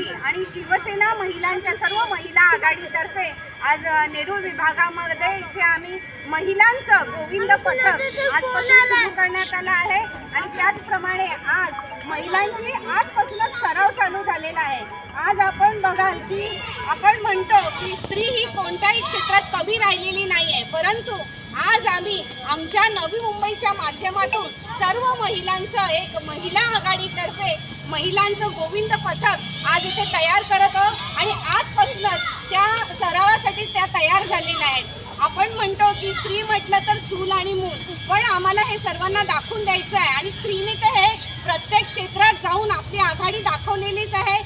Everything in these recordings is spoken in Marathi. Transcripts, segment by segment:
शक्ती आणि शिवसेना महिलांच्या सर्व महिला आघाडीतर्फे आज नेरूळ विभागामध्ये इथे आम्ही महिलांचं गोविंद पथक आजपासून सुरू करण्यात आलं आहे. आणि त्याचप्रमाणे आज महिलांची आजपासूनच सराव चालू झालेला आहे. आज आपण बघाल. की आपण म्हणतो की स्त्री ही कोणत्याही क्षेत्रात कमी राहिलेली नाही आहे परंतु आज आम्ही आमच्या नवी मुंबईच्या माध्यमातून सर्व महिलांचं एक महिला आघाडीतर्फे महिलांचं गोविंद पथक आज इथे तयार करत आहोत. आणि आजपासूनच त्या सरावासाठी त्या तयार झालेल्या आहेत. आपण म्हणतो की स्त्री म्हटलं तर चूल आणि मूल. पण आम्हाला हे सर्वांना दाखवून द्यायचं आहे आणि स्त्रीने तर हे प्रत्येक क्षेत्रात जाऊन आपली आघाडी दाखवलेलीच आहे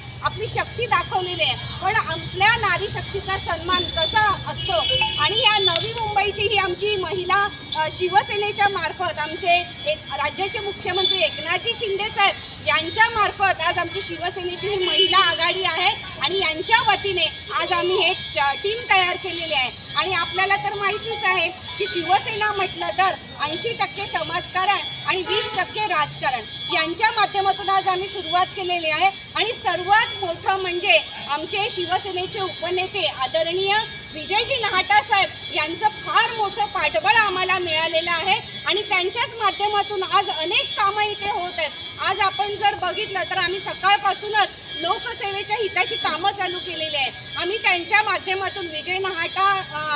आपली शक्ती दाखवलेली आहे. पण आपल्या नारी शक्तीचा सन्मान कसा असतो? आणि या नवी मुंबईची ही आमची महिला शिवसेनेच्या मार्फत आमचे एक राज्याचे मुख्यमंत्री एकनाथजी शिंदे साहेब यांच्या मार्फत आज आमची शिवसेनेची ही महिला आघाडी आहे. आणि यांच्या वतीने आज आम्ही हे टीम तयार केलेली आहे. आणि आपल्याला तर माहितीच आहे की शिवसेना म्हटलं तर ऐंशी टक्के समाजकारण आणि वीस टक्के राजकारण यांच्या माध्यमातून आज आम्ही सुरुवात केलेली आहे. आणि सर्वात मोठं म्हणजे आमचे शिवसेनेचे उपनेते आदरणीय विजयजी नहाटा साहेब यांचं फार मोठं पाठबळ आम्हाला मिळालेलं आहे. आणि त्यांच्याच माध्यमातून आज अनेक कामं इथे होत आहेत. बघितलं तर आम्ही सकाळपासूनच लोकसेवेच्या हिताची कामं चालू केलेली आहेत. आम्ही त्यांच्या माध्यमातून विजय नहाटा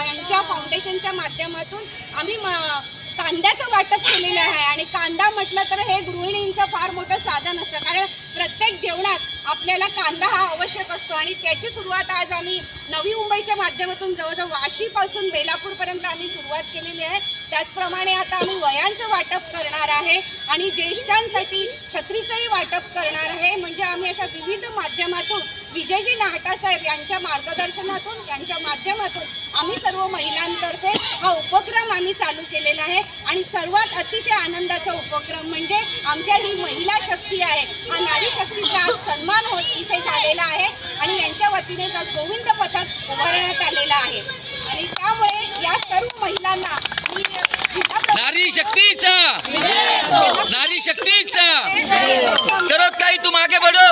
यांच्या फाउंडेशनच्या माध्यमातून आम्ही म- कांद्याचं वाटप केलेलं आहे. आणि कांदा म्हटलं तर हे गृहिणींचं फार मोठं साधन असतं. कारण प्रत्येक जेवणात आपल्याला कांदा हा आवश्यक असतो आणि त्याची सुरुवात आज आम्ही नवी मुंबईच्या माध्यमातून जवळजवळ वाशीपासून बेलापूरपर्यंत आम्ही सुरुवात केलेली आहे. त्याचप्रमाणे आता आम्ही वयांचं वाटप करणार आहे आणि ज्येष्ठांसाठी छत्रीचंही वाटप करणार आहे. म्हणजे आम्ही अशा विविध माध्यमातून विजयजी नाहटासाहेब यांच्या मार्गदर्शनातून यांच्या माध्यमातून आम्ही सर्व महिलांतर्फे हा उपक्रम आम्ही चालू केलेला आहे. आणि सर्वात अतिशय आनंदाचा उपक्रम म्हणजे आमच्या ही महिला शक्ती आहे. हा नारी शक्तीचा आज सन्मान होत इथे झालेला आहे आणि यांच्या वतीने आज गोविंद पथक उभारण्यात आलेलं आहे आणि त्यामुळे या सर्व महिलांना मी नारी शक्तीचा नारी शक्तीचा सर्वोत्साही तुम आगे बढ़ो